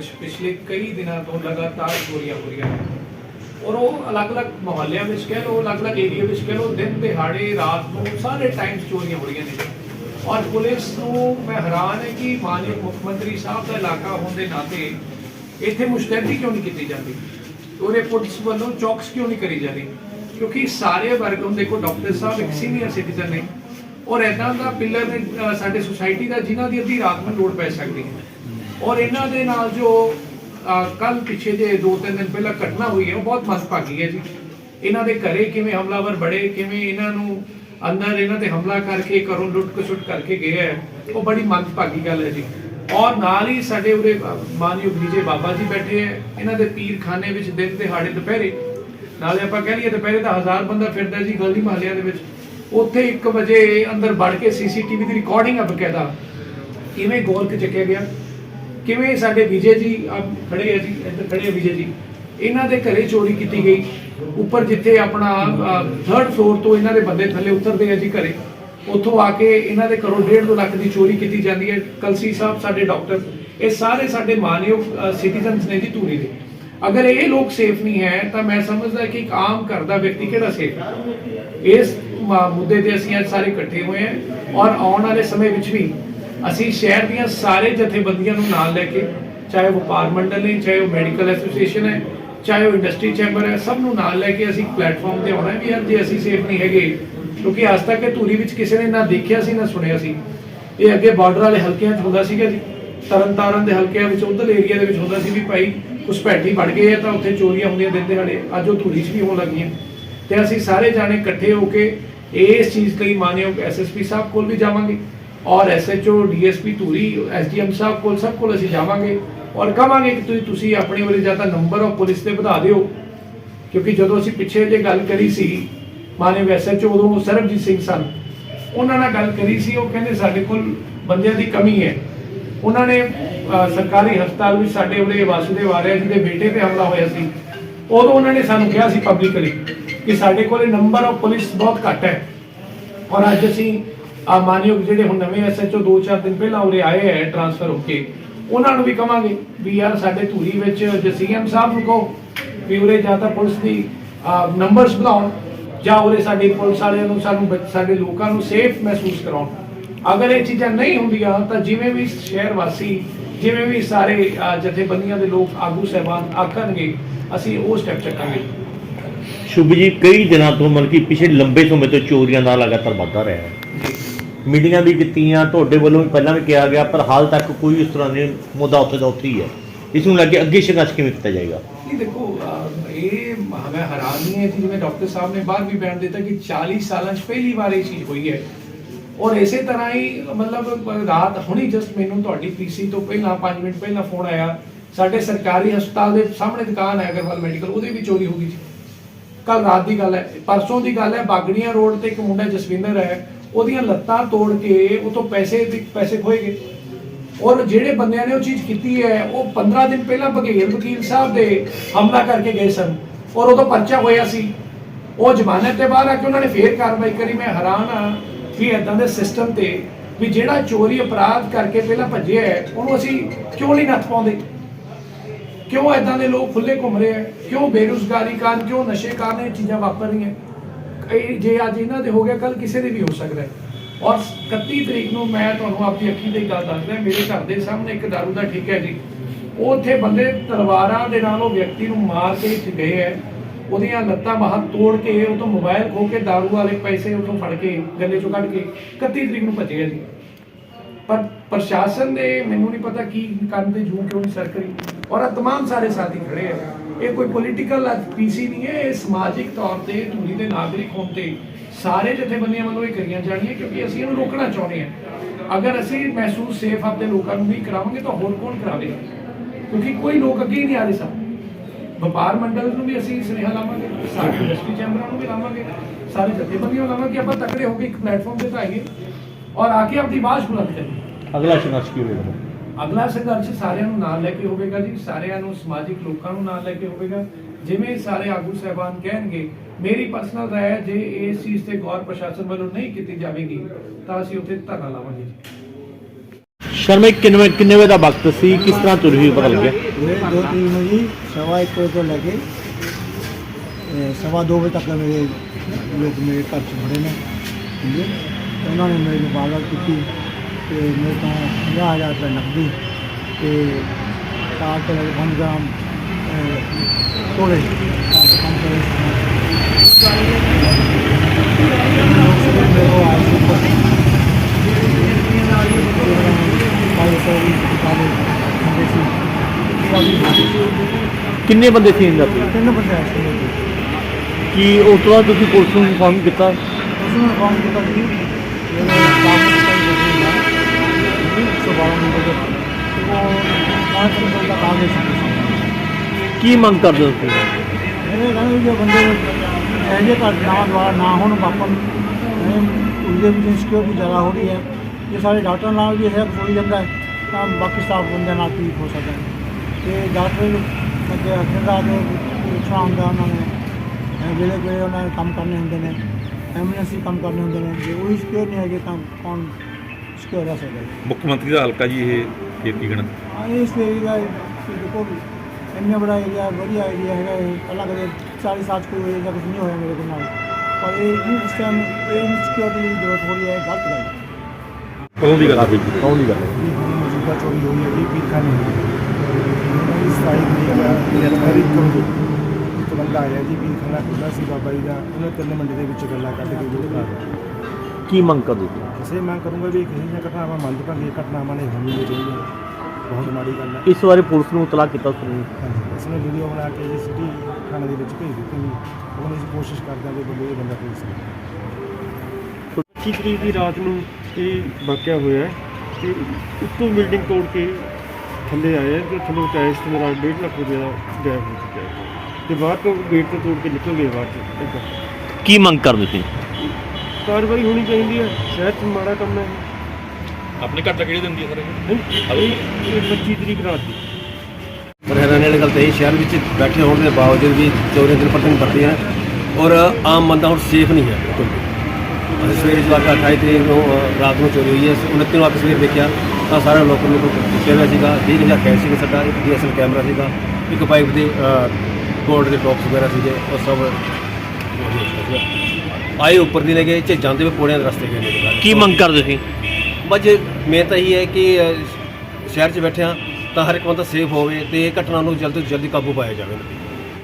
ਵਿੱਚ ਪਿਛਲੇ ਕਈ ਦਿਨਾਂ ਤੋਂ ਲਗਾਤਾਰ ਹੋ ਰਹੀਆਂ ਨੇ। ਔਰ ਉਹ ਅਲੱਗ-ਅਲੱਗ ਮੁਹੱਲਿਆਂ ਵਿੱਚ ਕਹਿ ਲਓ, ਅਲੱਗ-ਅਲੱਗ ਏਰੀਆ ਵਿੱਚ ਕਹਿ ਲਓ, ਦਿਨ ਦਿਹਾੜੇ, ਰਾਤ ਨੂੰ ਸਾਰੇ ਟਾਈਮਸ ਚੋਰੀਆਂ ਹੋ ਰਹੀਆਂ ਨੇ। ਔਰ ਪੁਲਿਸ ਨੂੰ ਮੈਂ ਹੈਰਾਨ ਹੈ ਕਿ ਮਾਨਯੋਗ ਮੁੱਖ ਮੰਤਰੀ ਸਾਹਿਬ ਦਾ ਇਲਾਕਾ ਹੋਣ ਦੇ ਨਾਤੇ ਇੱਥੇ ਮੁਸ਼ਤੈਦੀ ਕਿਉਂ ਨਹੀਂ ਕੀਤੀ ਜਾਂਦੀ? ਉਹਦੇ ਪੁਲਿਸ ਵੱਲੋਂ ਚੌਕਸ ਕਿਉਂ ਨਹੀਂ ਕਰੀ ਜਾਂਦੀ? ਕਿਉਂਕਿ ਸਾਰੇ ਵਰਗ ਨੂੰ ਦੇਖੋ ਡਾਕਟਰ ਸਾਹਿਬ ਇੱਕ ਸੀਨੀਅਰ ਸਿਟੀਜ਼ਨ ਨੇ। ਔਰ ਇਦਾਂ ਦਾ ਪਿਲਰ ਸਾਡੇ ਸੁਸਾਇਟੀ ਦਾ ਜਿਨ੍ਹਾਂ ਦੀ ਅੱਧੀ ਰਾਤ ਨੂੰ ਲੋੜ ਪੈ ਸਕਦੀ ਹੈ। ਔਰ ਇਹਨਾਂ ਦੇ ਨਾਲ ਜੋ ਕੱਲ ਪਿੱਛੇ ਜੇ ਦੋ ਤਿੰਨ ਦਿਨ ਪਹਿਲਾਂ ਘਟਨਾ ਹੋਈ ਹੈ, ਉਹ ਬਹੁਤ ਮੰਦਭਾਗੀ ਹੈ ਜੀ। ਇਹਨਾਂ ਦੇ ਘਰੇ ਕਿਵੇਂ ਹਮਲਾਵਰ ਬੜੇ, ਕਿਵੇਂ ਇਹਨਾਂ ਨੂੰ ਅੰਦਰ ਇਹਨਾਂ ਤੇ ਹਮਲਾ ਕਰਕੇ ਘਰੋਂ ਲੁੱਟ ਕਸੁੱਟ ਕਰਕੇ ਗਏ ਹੈ, ਉਹ ਬੜੀ ਮੰਦਭਾਗੀ ਗੱਲ ਹੈ ਜੀ। ਔਰ ਨਾਲ ਹੀ ਸਾਡੇ ਉਰੇ ਮਾਨਯੋਗ ਵਿਜੇ ਬਾਬਾ ਜੀ ਬੈਠੇ ਹੈ, ਇਹਨਾਂ ਦੇ ਪੀਰਖਾਨੇ ਵਿੱਚ ਦਿਨ ਦਿਹਾੜੇ ਦੁਪਹਿਰੇ, ਨਾਲੇ ਆਪਾਂ ਕਹਿ ਲਈਏ ਦੁਪਹਿਰੇ ਤਾਂ ਹਜ਼ਾਰ ਬੰਦਾ ਫਿਰਦਾ ਜੀ ਗਲਦੀ ਮਹੱਲਿਆਂ ਦੇ ਵਿੱਚ। ਉੱਥੇ 1 ਵਜੇ ਅੰਦਰ ਵੜ ਕੇ ਸੀਸੀਟੀਵੀ ਦੀ ਰਿਕਾਰਡਿੰਗ ਆ ਬਕਾਇਦਾ। ਕਿਵੇਂ ਗੋਲਕ ਚੱਕਿਆ ਗਿਆ? ਕਿਵੇਂ ਸਾਡੇ ਵਿਜੇ ਜੀ ਆ ਖੜੇ ਆ ਜੀ, ਇੱਧਰ ਖੜੇ ਆ ਵਿਜੇ ਜੀ। ਇਹਨਾਂ ਦੇ ਘਰੇ ਚੋਰੀ ਕੀਤੀ ਗਈ। ਉੱਪਰ ਜਿੱਥੇ ਆਪਣਾ 3rd ਫਲੋਰ ਤੋਂ ਇਹਨਾਂ ਦੇ ਬੰਦੇ ਥੱਲੇ ਉਤਰਦੇ ਆ ਜੀ ਘਰੇ। ਉੱਥੋਂ ਆ ਕੇ ਇਹਨਾਂ ਦੇ ਘਰੋਂ 1.5 ਲੱਖ ਦੀ ਚੋਰੀ ਕੀਤੀ ਜਾਂਦੀ ਹੈ। ਕਲਸੀ ਸਾਹਿਬ ਸਾਡੇ ਡਾਕਟਰ, ਇਹ ਸਾਰੇ ਸਾਡੇ ਮਾਨਯੋਗ ਸਿਟੀਜ਼ਨਸ ਨੇ ਜੀ ਧੂਰੀ ਦੇ। ਅਗਰ ਇਹ ਲੋਕ ਸੇਫ ਨਹੀਂ ਹੈ, ਤਾਂ ਮੈਂ ਸਮਝਦਾ ਕਿ ਇੱਕ ਆਮ ਘਰ ਦਾ ਵਿਅਕਤੀ ਕਿਹੜਾ ਸੇਫ ਹੈ? ਇਸ ਮੁੱਦੇ ਤੇ ਅਸੀਂ ਅੱਜ ਸਾਰੇ ਇਕੱਠੇ ਹੋਏ ਹਾਂ। ਔਰ ਆਉਣ ਵਾਲੇ ਸਮੇਂ ਵਿੱਚ ਵੀ ਅਸੀਂ ਸ਼ਹਿਰ ਦੀਆਂ ਸਾਰੇ ਜਥੇਬੰਦੀਆਂ ਨੂੰ ਨਾਲ ਲੈ ਕੇ, ਚਾਹੇ ਉਹ ਵਪਾਰ ਮੰਡਲ ਨੇ, ਚਾਹੇ ਉਹ ਮੈਡੀਕਲ ਐਸੋਸੀਏਸ਼ਨ ਹੈ, ਚਾਹੇ ਉਹ ਇੰਡਸਟਰੀ ਚੈਂਬਰ ਹੈ, ਸਭ ਨੂੰ ਨਾਲ ਲੈ ਕੇ ਅਸੀਂ ਪਲੇਟਫਾਰਮ ਤੇ ਆਉਣਾ ਵੀ ਯਾਰ ਜੇ ਅਸੀਂ ਸੇਫ ਨਹੀਂ ਹੈਗੇ, ਕਿਉਂਕਿ ਅੱਜ ਤੱਕ ਇਹ ਧੂਰੀ ਵਿੱਚ ਕਿਸੇ ਨੇ ਨਾ ਦੇਖਿਆ ਸੀ, ਨਾ ਸੁਣਿਆ ਸੀ। ਇਹ ਅੱਗੇ ਬਾਰਡਰ ਵਾਲੇ ਹਲਕਿਆਂ 'ਚ ਹੁੰਦਾ ਸੀਗਾ ਜੀ। ਤਰਨਤਾਰਨ ਦੇ ਹਲਕਿਆਂ ਵਿੱਚ, ਉਧਰ ਏਰੀਆ ਦੇ ਵਿੱਚ ਹੁੰਦਾ ਸੀ ਵੀ ਭਾਈ ਘੁਸਪੈਠੀ ਵੜ ਗਏ ਆ ਤਾਂ ਉੱਥੇ ਚੋਰੀਆਂ ਹੁੰਦੀਆਂ ਦਿਨ ਦਿਹਾੜੇ, ਅੱਜ ਉਹ ਧੂਰੀ 'ਚ ਵੀ ਹੋਣ ਲੱਗੀਆਂ। ਤੇ ਅਸੀਂ ਸਾਰੇ ਜਾਣੇ ਇਕੱਠੇ ਹੋ ਕੇ ਇਸ ਚੀਜ਼ ਲਈ ਮਾਨਯੋਗ ਐਸਐਸਪੀ ਸਾਹਿਬ ਕੋਲ ਵੀ ਜਾਵਾਂਗੇ। ਔਰ ਐਸਐਚਓ ਡੀਐਸਪੀ ਧੂਰੀ ਐਸਡੀਐਮ ਸਾਹਿਬ ਕੋਲ, ਸਭ ਕੋਲ ਅਸੀਂ ਜਾਵਾਂਗੇ ਔਰ ਕਹਾਂਗੇ ਕਿ ਤੁਸੀਂ ਤੁਸੀਂ ਆਪਣੇ ਵੱਲੋਂ ਜਾਂ ਤਾਂ ਨੰਬਰ ਆਫ ਪੁਲਿਸ ਤੇ ਵਧਾ ਦਿਓ। ਕਿਉਂਕਿ ਜਦੋਂ ਅਸੀਂ ਪਿੱਛੇ ਜੇ ਗੱਲ ਕਰੀ ਸੀ, ਮਾਨਯੋਗ ਐਸਐਚਓ ਉਦੋਂ ਸਰਬਜੀਤ ਸਿੰਘ ਸਨ, ਉਹਨਾਂ ਨਾਲ ਗੱਲ ਕਰੀ ਸੀ, ਉਹ ਕਹਿੰਦੇ ਸਾਡੇ ਕੋਲ ਬੰਦਿਆਂ ਦੀ ਕਮੀ ਹੈ। ਉਹਨਾਂ ਨੇ ਸਰਕਾਰੀ ਹਸਪਤਾਲ ਵਿੱਚ ਸਾਡੇ ਉਹਦੇ ਵਾਸੂਦੇਵ ਆਰਿਆ ਜੀ ਦੇ ਬੇਟੇ ਤੇ ਹਮਲਾ ਹੋਇਆ ਸੀ। ਉਦੋਂ ਉਹਨਾਂ ਨੇ ਸਾਨੂੰ ਕਿਹਾ ਸੀ ਪਬਲਿਕਲੀ ਕਿ ਸਾਡੇ ਕੋਲ ਨੰਬਰ ਆਫ ਪੁਲਿਸ ਬਹੁਤ ਘੱਟ ਹੈ। ਔਰ ਅੱਜ ਅਸੀਂ ਆ ਮਾਨਯੋਗ ਜਿਹੜੇ ਹੁਣ ਨਵੇਂ ਐਸਐਚਓ 2-4 ਦਿਨ ਪਹਿਲਾਂ ਉਰੇ ਆਏ ਹੈ ਟ੍ਰਾਂਸਫਰ ਹੋ ਕੇ ਉਹਨਾਂ ਨੂੰ ਵੀ ਕਵਾਂਗੇ ਵੀ ਯਾਰ ਸਾਡੇ ਧੂਰੀ ਵਿੱਚ ਜੇ ਸੀਐਮ ਸਾਹਿਬ ਨੂੰ ਕਹੋ ਵੀ ਉਰੇ ਜਾਂ ਤਾਂ ਪੁਲਿਸ ਦੀ ਨੰਬਰਸ ਵਧਾਉਣ ਜਾਂ ਉਰੇ ਸਾਡੀ ਪੁਲਿਸ ਵਾਲਿਆਂ ਨੂੰ ਸਾਨੂੰ ਸਾਡੇ ਲੋਕਾਂ ਨੂੰ ਸੇਫ ਮਹਿਸੂਸ ਕਰਾਉਣ। ਅਗਰ ਇਹ ਚੀਜ਼ਾਂ ਨਹੀਂ ਹੁੰਦੀਆਂ ਤਾਂ ਜਿਵੇਂ ਵੀ ਸ਼ਹਿਰ ਵਾਸੀ ਜਿਵੇਂ ਵੀ ਸਾਰੇ ਜਥੇਬੰਦੀਆਂ ਦੇ ਲੋਕ ਆਗੂ ਸਹਿਬਾਨ ਆਖਣਗੇ ਅਸੀਂ ਉਹ ਸਟੈਪ ਚੱਕਾਂਗੇ। ਸ਼ੁਭ ਜੀ ਕਈ ਦਿਨਾਂ ਤੋਂ ਮਤਲਬ ਕਿ ਪਿਛਲੇ ਲੰਬੇ ਸਮੇਂ ਤੋਂ ਚੋਰੀਆਂ ਦਾ ਲਗਾਤਾਰ ਵੱਧਦਾ ਰਿਹਾ ਹੈ। ਮੀਟਿੰਗਾਂ ਵੀ ਕੀਤੀਆਂ, ਤੁਹਾਡੇ ਵੱਲੋਂ ਵੀ ਪਹਿਲਾਂ ਵੀ ਕਿਹਾ ਗਿਆ, ਪਰ ਹਾਲ ਤੱਕ ਕੋਈ ਇਸ ਤਰ੍ਹਾਂ ਦੇ ਮੁੱਦਾ ਉੱਥੇ ਦਾ ਉੱਥੇ ਹੀ ਹੈ। ਇਸ ਨੂੰ ਲੱਗੇ ਅੱਗੇ ਸੰਘਰਸ਼ ਕਿਵੇਂ ਕੀਤਾ ਜਾਏਗਾ? ਨਹੀਂ, ਦੇਖੋ ਇਹ ਹਮੇ ਹੈਰਾਨੀ ਹੈ ਕਿ ਜਿਵੇਂ ਡਾਕਟਰ ਸਾਹਿਬ ਨੇ ਬਾਹਰ ਵੀ ਬਿਆਨ ਦਿੱਤਾ ਕਿ 40 ਸਾਲਾਂ 'ਚ ਪਹਿਲੀ ਵਾਰ ਇਹ ਚੀਜ਼ ਹੋਈ ਹੈ। ਔਰ ਇਸੇ ਤਰ੍ਹਾਂ ਹੀ, ਮਤਲਬ, ਰਾਤ ਹੁਣੀ ਜਸਟ ਮੈਨੂੰ ਤੁਹਾਡੀ ਪੀਸੀ ਤੋਂ ਪਹਿਲਾਂ 5 ਮਿੰਟ ਪਹਿਲਾਂ ਫੋਨ ਆਇਆ। ਸਾਡੇ ਸਰਕਾਰੀ ਹਸਪਤਾਲ ਦੇ ਸਾਹਮਣੇ ਦੁਕਾਨ ਹੈ, ਅਗਰਵਾਲ ਮੈਡੀਕਲ ਉਹਦੇ ਵੀ ਚੋਰੀ ਹੋ ਗਈ ਸੀ। ਕੱਲ ਰਾਤ ਦੀ ਗੱਲ ਹੈ, ਪਰਸੋਂ ਦੀ ਗੱਲ ਹੈ, ਬਾਗੜੀਆਂ ਰੋਡ ਤੇ ਇੱਕ ਮੁੰਡਾ ਜਸਵਿੰਦਰ ਹੈ ਉਹਦੀਆਂ ਲੱਤਾਂ ਤੋੜ ਕੇ ਉਹ ਤੋਂ ਪੈਸੇ ਪੈਸੇ ਖੋਏ ਗਏ। ਔਰ ਜਿਹੜੇ ਬੰਦਿਆਂ ਨੇ ਉਹ ਚੀਜ਼ ਕੀਤੀ ਹੈ, ਉਹ 15 ਦਿਨ ਪਹਿਲਾਂ ਬਘੇਲ ਵਕੀਲ ਸਾਹਿਬ ਦੇ ਹਮਲਾ ਕਰਕੇ ਗਏ ਸਨ। ਔਰ ਉਦੋਂ ਪਰਚਾ ਹੋਇਆ ਸੀ। ਉਹ ਜ਼ਮਾਨਤ ਤੇ ਬਾਹਰ ਆ ਕੇ ਉਹਨਾਂ ਨੇ ਫੇਰ ਕਾਰਵਾਈ ਕਰੀ। ਮੈਂ ਹੈਰਾਨ ਆ ਵੀ ਇਦਾਂ ਦੇ ਸਿਸਟਮ ਤੇ ਵੀ ਜਿਹੜਾ ਚੋਰੀ ਅਪਰਾਧ ਕਰਕੇ ਪਹਿਲਾਂ ਭੱਜਿਆ ਹੈ, ਉਹਨੂੰ ਅਸੀਂ ਕਿਉਂ ਨਹੀਂ ਨੱਥ ਪਾਉਂਦੇ? ਕਿਉਂ ਇਦਾਂ ਦੇ ਲੋਕ ਖੁੱਲੇ ਘੁੰਮ ਰਹੇ ਆ ਕਿਉਂ ਬੇਰੁਜ਼ਗਾਰੀ ਕਾਰਨ, ਕਿਉਂ ਨਸ਼ੇ ਕਾਰਨ ਇਹ ਚੀਜ਼ਾਂ ਵਾਪਰ ਰਹੀਆਂ? ਜੇ ਅੱਜ ਇਹਨਾਂ ਦੇ ਹੋ ਗਿਆ ਕੱਲ ਕਿਸੇ ਦੇ ਵੀ ਹੋ ਸਕਦਾ ਹੈ। ਔਰ 31 ਤਰੀਕ ਨੂੰ ਮੈਂ ਤੁਹਾਨੂੰ ਆਪਣੀ ਅੱਖੀਂ ਦੀ ਗੱਲ ਦੱਸਦਾ, ਮੇਰੇ ਘਰ ਦੇ ਸਾਹਮਣੇ ਇੱਕ ਦਾਰੂ ਦਾ ਠੇਕਾ ਹੈ ਜੀ। ਉੱਥੇ ਬੰਦੇ ਤਲਵਾਰਾਂ ਦੇ ਨਾਲ ਉਹ ਵਿਅਕਤੀ ਨੂੰ ਮਾਰ ਕੇ ਗਏ ਹੈ। ਉਹਦੀਆਂ ਲੱਤਾਂ ਬਾਹਰ ਤੋੜ ਕੇ ਉਹ ਤੋਂ ਮੋਬਾਈਲ ਖੋ ਕੇ ਦਾਰੂ ਵਾਲੇ ਪੈਸੇ ਉਥੋਂ ਫੜ ਕੇ ਗੱਲੇ ਚੋਂ ਕੱਢ ਕੇ 31 ਤਰੀਕ ਨੂੰ ਭੱਜੇ ਆ ਜੀ। ਪਰ ਪ੍ਰਸ਼ਾਸਨ ਨੇ ਮੈਨੂੰ ਨਹੀਂ ਪਤਾ ਕੀ ਕਰਨ ਦੇ ਜੂ ਕਿਉਂ ਨਹੀਂ ਸਰ ਔਰ ਆਹ ਤਮਾਮ ਸਾਰੇ ਸਾਥੀ ਖੜੇ ਆ। ਇਹ ਕੋਈ ਪੋਲੀਟੀਕਲ ਪੀਸੀ ਨਹੀਂ ਹੈ, ਇਹ ਸਮਾਜਿਕ ਤੌਰ ਤੇ ਧੂਰੀ ਦੇ ਨਾਗਰਿਕ ਹੋਣ ਤੇ ਸਾਰੇ ਜਥੇਬੰਦੀਆਂ ਵੱਲੋਂ ਇਹ ਕਰੀਆਂ ਜਾਣੀਆਂ ਕਿਉਂਕਿ ਅਸੀਂ ਇਹਨੂੰ ਰੋਕਣਾ ਚਾਹੁੰਦੇ ਹਾਂ। ਅਗਰ ਅਸੀਂ ਮਹਿਸੂਸ ਸੇਫ ਆਪਣੇ ਲੋਕਾਂ ਨੂੰ ਨਹੀਂ ਕਰਾਵਾਂਗੇ ਤਾਂ ਹੋਰ ਕੌਣ ਕਰਾਵੇਗਾ ਕਿਉਂਕਿ ਕੋਈ ਲੋਕ ਅੱਗੇ ਨਹੀਂ ਆ ਰਹੇ ਸਨ ਵਪਾਰ ਮੰਡਲ ਨੂੰ ਵੀ ਅਸੀਂ ਸੁਨੇਹਾ ਲਾਵਾਂਗੇ, ਸਾਰੇ ਇੰਡਸਟਰੀ ਚੈਂਬਰਾਂ ਨੂੰ ਵੀ ਲਾਵਾਂਗੇ, ਸਾਰੇ ਜਥੇਬੰਦੀਆਂ ਨੂੰ ਲਾਵਾਂਗੇ ਆਪਾਂ ਤਕੜੇ ਹੋ ਕੇ ਇੱਕ ਪਲੇਟਫਾਰਮ ਤੇ ਤਾਂ ਆਈਏ ਔਰ ਆ ਕੇ ਆਪਣੀ ਆਵਾਜ਼ ਬੁਲੰਦ ਕਰੀਏ। ਅਗਲਾ ਸੰਘਰਸ਼ ਕੀ ਹੋਵੇਗਾ? ਅਗਲਾ ਸੰਘਰਸ਼ ਸਾਰਿਆਂ ਨੂੰ ਨਾਲ ਲੈ ਕੇ ਹੋਵੇਗਾ ਜੀ ਸਾਰਿਆਂ ਨੂੰ ਸਮਾਜਿਕ ਲੋਕਾਂ ਨੂੰ ਨਾਲ ਲੈ ਕੇ ਹੋਵੇਗਾ। ਜਿਵੇਂ ਸਾਰੇ ਆਗੂ ਸਹਿਬਾਨ ਕਹਿਣਗੇ ਮੇਰੀ ਪਰਸਨਲ ਹੈ ਜੇ ਇਸ ਚੀਜ਼ ਤੇ ਗੌਰ ਪ੍ਰਸ਼ਾਸਨ ਵੱਲੋਂ ਨਹੀਂ ਕੀਤੀ ਜਾਵੇਗੀ ਤਾਂ ਅਸੀਂ ਉੱਥੇ ਧਰਨਾ ਲਾਵਾਂਗੇ ਜੀ। ਸ਼ਰਮਾ ਕਿੰਨੇ ਕਿੰਨੇ ਦਾ ਵਕਤ ਸੀ? ਕਿਸ ਤਰ੍ਹਾਂ ਤੁਰੀ ਹੋਈ ਪਤਾ ਲੱਗਿਆ? ਇਹ ਦੋ ਤਰੀਕ ਨੂੰ ਜੀ ਸਵਾ ਇੱਕ ਵਜੇ ਤੋਂ ਲੈ ਕੇ ਅਹ, ਸਵਾ ਦੋ ਵਜੇ ਤੱਕ ਮੇਰੇ ਲੋਕ ਮੇਰੇ ਘਰ 'ਚ ਖੜੇ ਨੇ ਠੀਕ ਹੈ। ਤੇ ਉਹਨਾਂ ਨੇ ਤੇ ਮੇਰੇ ਤੋਂ 50000 ਰੁਪਏ ਨਕਦੀ ਤੇ ਕਾਰ ਤੇ ਲੱਗੇ 5 ਗ੍ਰਾਮ ਤੋਲੇ ਕਾਰ ਤੇ ਮੇਰੇ ਆਏ ਸੀ ਕਾਲੇ ਸੀ ਕਿੰਨੇ ਬੰਦੇ ਸੀ ਇਹਨਾਂ ਤਿੰਨ ਬੰਦੇ ਆਏ ਸੀ। ਕੀ ਉਸ ਤੋਂ ਬਾਅਦ ਤੁਸੀਂ ਪੁਲਿਸ ਨੂੰ ਇਨਫਾਰਮ ਕੀਤਾ? ਉਸਨੂੰ ਕੌਣ ਕੀਤਾ ਸੀ। ਇਹ ਕੰਮ ਕੀਤਾ ਜੀ ਜੀ ਸੁਬਾਹ ਉਹ ਪਾँच ਮਿੰਟ ਦਾ ਕੰਮ ਕੀ ਮੰਗ ਕਰਦੇ ਹੋ ਤੁਸੀਂ? ਇਹ ਕਹਿੰਦੇ ਵੀ ਜੇ ਬੰਦੇ ਇਹ ਘਰ ਨਾ ਦੁਆਰਾ ਨਾ ਹੋਣ ਵਾਪਨ ਉਹਦੇ ਵਿੱਚ ਸਿਕਿਉਰਿਟੀ ਜ਼ਿਆਦਾ ਹੋ ਰਹੀ ਹੈ। ਜੇ ਸਾਰੇ ਡਾਕਟਰ ਨਾਲ ਵੀ ਹੈ ਹੋਈ ਜਾਂਦਾ ਹੈ, ਤਾਂ ਬਾਕੀ ਸਟਾਫ ਬੰਦਿਆਂ ਨਾਲ ਕੀ ਹੋ ਸਕਦਾ ਹੈ? ਤੇ ਡਾਕਟਰ ਅੱਗੇ ਅੱਗੇ ਰਾਤ ਨੂੰ ਪੁੱਛਣਾ ਹੁੰਦਾ ਉਹਨਾਂ ਨੇ, ਇਹ ਜਿਹੜੇ ਵੇਲੇ ਉਹਨਾਂ ਨੇ ਕੰਮ ਕਰਨੇ ਹੁੰਦੇ ਨੇ ਐਮਰਜੈਂਸੀ ਕੰਮ ਕਰਨੇ ਹੁੰਦੇ ਨੇ। ਜੇ ਉਹੀ ਸਿਕਿਉਰ ਨਹੀਂ ਹੈਗੇ ਤਾਂ ਕੌਣ ਸਿਕਿਉਰ ਰਹਿ ਸਕਦਾ ਹੈ ਮੁੱਖ ਮੰਤਰੀ ਦਾ ਹਲਕਾ ਜੀ ਇਹ ਖੇਤੀ ਗਣਤ। ਹਾਂ ਇਸ ਏਰੀਆ ਦਾ ਦੇਖੋ ਇੰਨਾ ਬੜਾ ਏਰੀਆ ਵਧੀਆ ਏਰੀਆ ਹੈਗਾ ਇਹ। ਪਹਿਲਾਂ ਕਦੇ 40 ਸਾਲ 'ਚ ਕੋਈ ਏਰੀਆ ਕੁਝ ਨਹੀਂ ਹੋਇਆ ਮੇਰੇ ਕੋਲ ਨਾਲ। ਪਰ ਇਹ ਇਸ ਟਾਈਮ ਇਹ ਇਨਸਿਕਿਉਰਿਟੀ ਦੀ ਜ਼ਰੂਰਤ ਹੋ ਰਹੀ ਹੈ ਗਲਤ ਗੱਲ ਹੈ। ਕਦੋਂ ਦੀ ਗੱਲ ਹੈ? ਕੌਣ ਦੀ ਗੱਲ ਹੈ? ਇਹ ਮੌਜੂਦਾ ਚੋਰੀ ਹੋਈ ਹੈ ਜੀ ਪੀਖਾਨੇ ਇਸ ਤਾਰੀਖ ਦੀ ਹੈ ਹਰੀ ਕਮਜ਼ੋਰ ਇੱਕ ਬੰਦਾ ਆਇਆ ਜੀ ਪੀਖਾਨਾ ਖੁੱਲਾ ਸੀ ਬਾਬਾ ਜੀ ਦਾ। ਉਹਨੇ ਤਿੰਨ ਮੰਡੇ ਦੇ ਵਿੱਚ ਗੱਲਾਂ ਕੱਢ ਕੇ ਉਹ ਘਰ। ਕੀ ਮੰਗ ਕਰਦੇ ਹੋ ਕਿਸੇ ਮੈਂ ਕਰੂੰਗਾ ਵੀ ਕਿਸੇ ਦੀਆਂ ਘਟਨਾਵਾਂ ਮੰਦਭਾਗੀਆਂ ਘਟਨਾਵਾਂ ਨੇ ਹੋਣੀ ਨਹੀਂ ਚਾਹੀਦੀਆਂ ਬਹੁਤ ਮਾੜੀ ਗੱਲ ਹੈ। ਇਸ ਬਾਰੇ ਪੁਲਿਸ ਨੂੰ ਇਤਲਾਹ ਕੀਤਾ ਤੁਸੀਂ ਇਸ ਨੇ ਵੀਡੀਓ ਬਣਾ ਕੇ ਜੀ ਸਿਟੀ ਥਾਣੇ ਦੇ ਵਿੱਚ ਭੇਜ ਦਿੱਤੀ ਹੁਣ ਅਸੀਂ ਕੋਸ਼ਿਸ਼ ਕਰਦੇ ਹਾਂ ਕਿ ਬੰਦੇ ਇਹ ਬੰਦਾ ਭੇਜ ਸਕੀਏ 25 ਤਰੀਕ ਦੀ ਰਾਤ ਨੂੰ ਇਹ ਵਾਕਿਆ ਹੋਇਆ ਹੈ ਕਿ ਉੱਤੋਂ ਬਿਲਡਿੰਗ ਤੋੜ ਕੇ ਥੱਲੇ ਆਏ ਹੈ ਤੇ ਥੱਲੋਂ ਕੈਸ਼ ਤੇ ਮੇਰਾ 1.5 ਲੱਖ ਰੁਪਏ ਦਾ ਗਾਇਬ ਹੋ ਚੁੱਕਿਆ ਹੈ। ਤੇ ਬਾਹਰ ਤੋਂ ਗੇਟ ਤੋਂ ਤੋੜ ਕੇ ਨਿਕਲ ਗਏ ਬਾਹਰ ਤੋਂ। ਏਦਾਂ ਕੀ ਮੰਗ ਕਰਦੇ ਸੀ ਕਾਰਵਾਈ ਹੋਣੀ ਚਾਹੀਦੀ ਹੈ ਸ਼ਹਿਰ 'ਚ ਮਾੜਾ ਕੰਮ ਹੈ। ਆਪਣੇ ਘਰ ਦਾ ਕਿਹੜੇ ਦਿੰਦੀ ਹੈ ਸਰ ਇਹ? ਇਹ ਇਹ 25 ਤਰੀਕ ਰਾਤ ਦੀ। ਪਰ ਹੈਰਾਨੀ ਵਾਲੀ ਗੱਲ ਤਾਂ ਇਹ ਸ਼ਹਿਰ ਵਿੱਚ ਬੈਠੇ ਹੋਣ ਦੇ ਬਾਵਜੂਦ ਵੀ ਚੋਰੀਆਂ ਦਿਨ ਪਰ ਦਿਨ ਵੱਧਦੀਆਂ ਔਰ ਆਮ ਬੰਦਾ ਹੁਣ ਸੇਫ ਨਹੀਂ ਹੈ ਬਿਲਕੁਲ। ਅਸੀਂ ਸਵੇਰੇ ਜਵਾ ਕੇ 28 ਤਰੀਕ ਨੂੰ ਰਾਤ ਨੂੰ ਚੋਰੀ ਹੋਈ ਹੈ 29 ਨੂੰ ਆ ਕੇ ਸਵੇਰ ਦੇਖਿਆ ਤਾਂ ਸਾਰੇ ਲੋਕਾਂ ਨੂੰ ਪੁੱਛਿਆ ਹੋਇਆ ਸੀਗਾ 20000 ਕੈਸ਼ ਸੀਗਾ ਸਾਡਾ ਇੱਕ ਡੀਐਸਐਲ ਕੈਮਰਾ ਸੀਗਾ ਇੱਕ ਪਾਈਪ ਦੇ ਕੋਡ ਦੇ ਬਾਕਸ ਵਗੈਰਾ ਸੀਗੇ ਉਹ ਸਭ ਆਏ ਉੱਪਰ ਦੀ ਲੈ ਗਏ ਚ ਜਾਂਦੇ ਹੋਏ ਪੌੜਿਆਂ ਦੇ ਰਸਤੇ ਗਏ ਨੇ। ਕੀ ਮੰਗ ਕਰਦੇ ਸੀ ਬਸ ਮੈਂ ਤਾਂ ਇਹ ਹੈ ਕਿ ਅ, ਸ਼ਹਿਰ 'ਚ ਬੈਠਿਆਂ ਤਾਂ ਹਰ ਇੱਕ ਬੰਦਾ ਸੇਫ ਹੋਵੇ ਤੇ ਇਹ ਘਟਨਾ ਨੂੰ ਜਲਦ ਤੋਂ ਜਲਦੀ ਕਾਬੂ ਪਾਇਆ ਜਾਵੇ।